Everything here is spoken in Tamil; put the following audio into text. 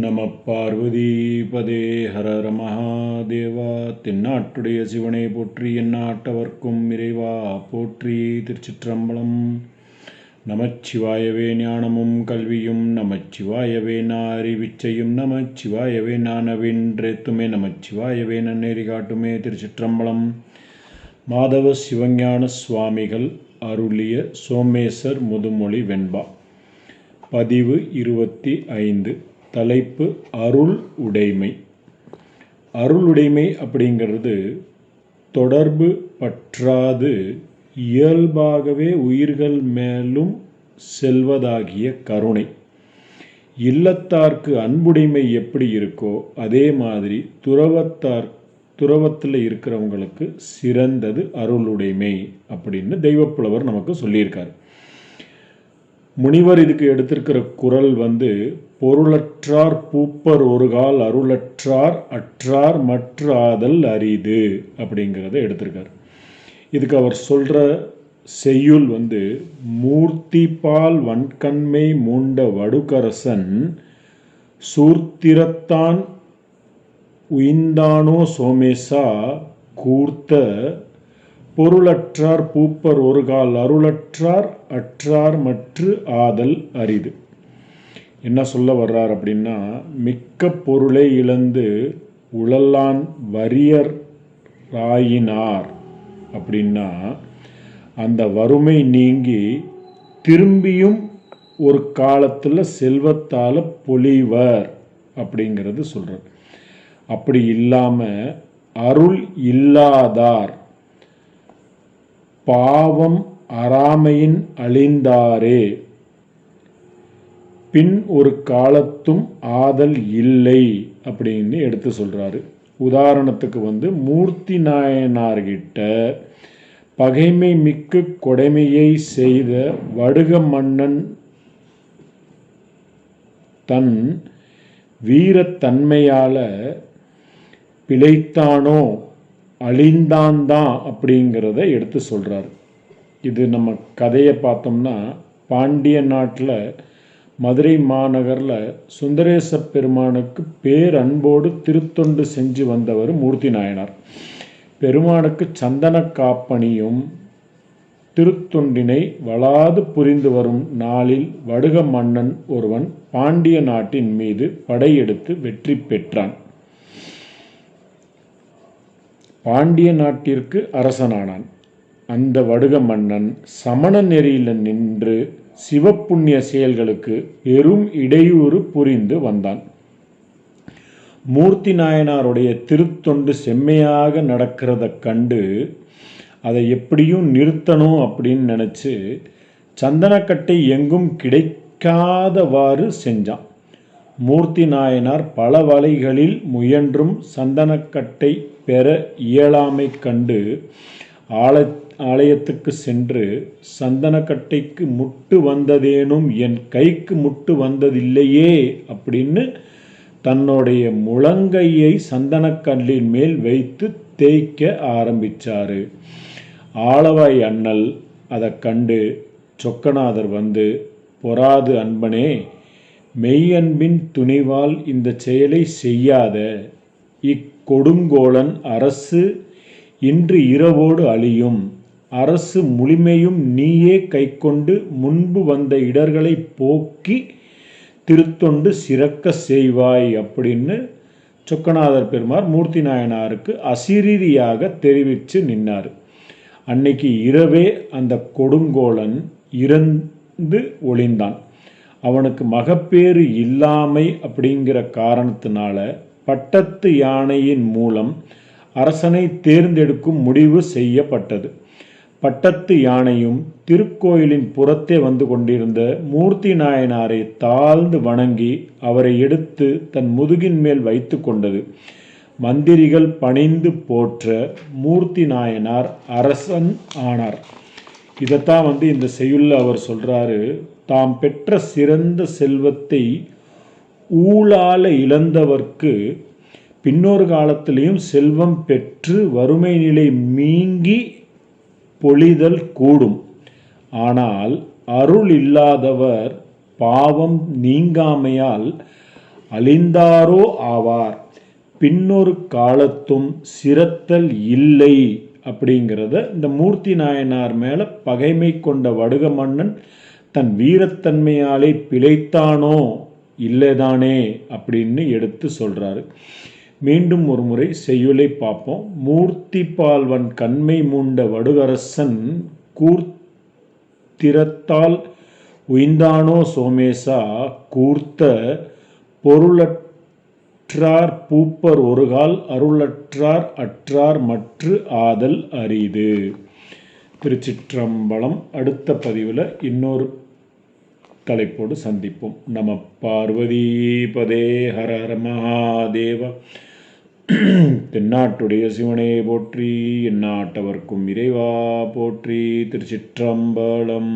நம பார்வதி பதே ஹரர மகாதேவா தென்னாட்டுடைய சிவனை போற்றி எந்நாட்டவர்க்கும் இறைவா போற்றி திருச்சிற்றம்பலம். நமச்சிவாயவே ஞானமும் கல்வியும் நமச்சிவாயவே நாரிவிச்சையும் நமச்சிவாயவே நானவென்றேத்துமே நமச்சிவாயவே நன்னேறி காட்டுமே திருச்சிற்றம்பலம். மாதவ சிவஞான சுவாமிகள் அருளிய சோமேசர் முதுமொழி வெண்பா. பதிவு இருபத்தி ஐந்து. தலைப்பு அருள் உடைமை. அருளுடைமை அப்படிங்கிறது தொடர்பு பற்றாது இயல்பாகவே உயிர்கள் மேலும் செல்வதாகிய கருணை. இல்லத்தார்க்கு அன்புடைமை எப்படி இருக்கோ அதே மாதிரி துறவத்தார் துறவத்தில் இருக்கிறவங்களுக்கு சிறந்தது அருளுடைமை அப்படின்னு தெய்வப்புலவர் நமக்கு சொல்லியிருக்காரு. முனிவர் இதுக்கு எடுத்திருக்கிற குரல் வந்து பொருளற்றார் பூப்பர் ஒருகால் அருளற்றார் அற்றார் மற்ற ஆதல் அரிது அப்படிங்கிறத எடுத்திருக்கார். இதுக்கு அவர் சொல்கிற செய்யுள் வந்து மூர்த்தி பால் வன்கண்மை மூண்ட வடுகரசன் சூர்த்திரத்தான் உயிந்தானோ சோமேசா கூர்த்த பொருளற்றார் பூப்பர் ஒருகால் அருளற்றார் அற்றார் மற்று ஆதல் அரிது. என்ன சொல்ல வர்றார் அப்படின்னா மிக்க பொருளை இழந்து உழலான் வரியர் ராயினார் அப்படின்னா அந்த வறுமை நீங்கி திரும்பியும் ஒரு காலத்தில் செல்வத்தால் பொழிவர் அப்படிங்கிறது சொல்கிறார் அப்படி இல்லாமல் அருள் இல்லாதார் பாவம் அறாமையின் அழிந்தாரே. பின் ஒரு காலத்தும் ஆதல் இல்லை அப்படின்னு எடுத்து சொல்கிறாரு உதாரணத்துக்கு வந்து மூர்த்தி நாயனார்கிட்ட பகைமை மிக்க கொடைமையை செய்த வடுக மன்னன் தன் வீரத்தன்மையால் பிழைத்தானோ அழிந்தான் தான் அப்படிங்கிறத எடுத்து சொல்கிறார் இது நம்ம கதையை பார்த்தோம்னா பாண்டிய நாட்டில் மதுரை மாநகரில் சுந்தரேச பெருமானுக்கு பேரன்போடு திருத்தொண்டு செஞ்சு வந்தவர் மூர்த்தி நாயனார். பெருமானுக்கு சந்தன காப்பணியும் திருத்தொண்டினை வளாது புரிந்து வரும் நாளில் வடுக மன்னன் ஒருவன் பாண்டிய நாட்டின் மீது படையெடுத்து வெற்றி பெற்றான். பாண்டிய நாட்டிற்கு அரசனானான். அந்த வடுக மன்னன் சமண நெறியில் நின்று சிவப்புண்ணிய செயல்களுக்கு பெரும் இடையூறு புரிந்து வந்தான். மூர்த்தி நாயனாருடைய திருத்தொண்டு செம்மையாக நடக்கிறத கண்டு அதை எப்படியும் நிறுத்தணும் அப்படின்னு நினச்சி சந்தனக்கட்டை எங்கும் கிடைக்காதவாறு செஞ்சான். மூர்த்தி நாயனார் பல வலைகளில் முயன்றும் சந்தனக்கட்டை பெற இயலாமை கண்டு ஆல ஆலயத்துக்கு சென்று சந்தனக்கட்டைக்கு முட்டு வந்ததேனும் என் கைக்கு முட்டு வந்ததில்லையே அப்படின்னு தன்னுடைய முழங்கையை சந்தனக்கல்லின் மேல் வைத்து தேய்க்க ஆரம்பித்தார் ஆளவாய் அண்ணல் அதை கண்டு சொக்கநாதர் வந்து பொறாது அன்பனே மெய்யன்பின் துணிவால் இந்த செயலை செய்யாத இக்கொடுங்கோலன் அரசு இன்று இரவோடு அழியும். அரசு முழுமையும் நீயே கைக்கொண்டு முன்பு வந்த இடர்களை போக்கி திருத்தொண்டு சிறக்க செய்வாய் அப்படின்னு சொக்கநாதர் பெருமார் மூர்த்தி நாயனாருக்கு அசிரீரியாக தெரிவித்து நின்னார். அன்னைக்கு இரவே அந்த கொடுங்கோலன் இறந்து ஒளிந்தான். அவனுக்கு மகப்பேறு இல்லாமை அப்படிங்கிற காரணத்தினால பட்டத்து யானையின் மூலம் அரசனை தேர்ந்தெடுக்கும் முடிவு செய்யப்பட்டது. பட்டத்து யானையும் திருக்கோயிலின் புறத்தே வந்து கொண்டிருந்த மூர்த்தி நாயனாரை தாழ்ந்து வணங்கி அவரை எடுத்து தன் முதுகின் மேல் வைத்து கொண்டது. மந்திரிகள் பணிந்து போற்ற மூர்த்தி நாயனார் அரசன் ஆனார். இதைத்தான் வந்து இந்த செய்யுள்ள அவர் சொல்கிறாரு தாம் பெற்ற சிறந்த செல்வத்தை ஊழால இழந்தவர்க்கு பின்னொரு காலத்திலையும் செல்வம் பெற்று வறுமை நிலை மீங்கி பொழிதல் கூடும். ஆனால் அருள் இல்லாதவர் பாவம் நீங்காமையால் அழிந்தாரோ ஆவார். பின்னொரு காலத்தும் சிரத்தல் இல்லை அப்படிங்கிறத இந்த மூர்த்தி நாயனார் மேலே பகைமை கொண்ட வடுக மன்னன் தன் வீரத்தன்மையாலே பிழைத்தானோ இல்லைதானே அப்படின்னு எடுத்து சொல்கிறாரு மீண்டும் ஒரு முறை செய்யுளை பார்ப்போம். மூர்த்தி பால்வன் கண்மை மூண்ட வடுகரசன் கூர்த்திரத்தால் உய்ந்தானோ சோமேசா? கூர்த்த பொருளற்றார் பூப்பர் ஒருகால் அருளற்றார் அற்றார் மற்று ஆதல் அரிது. திருச்சிற்றம்பலம் அடுத்த பதிவில் இன்னொரு தலைப்போடு சந்திப்போம். நம பார்வதி பதே ஹர ஹர மகாதேவ. தென்னாட்டுடைய சிவனே போற்றி எந்நாட்டவர்க்கும் இறைவா போற்றி திருச்சிற்றம்பலம்.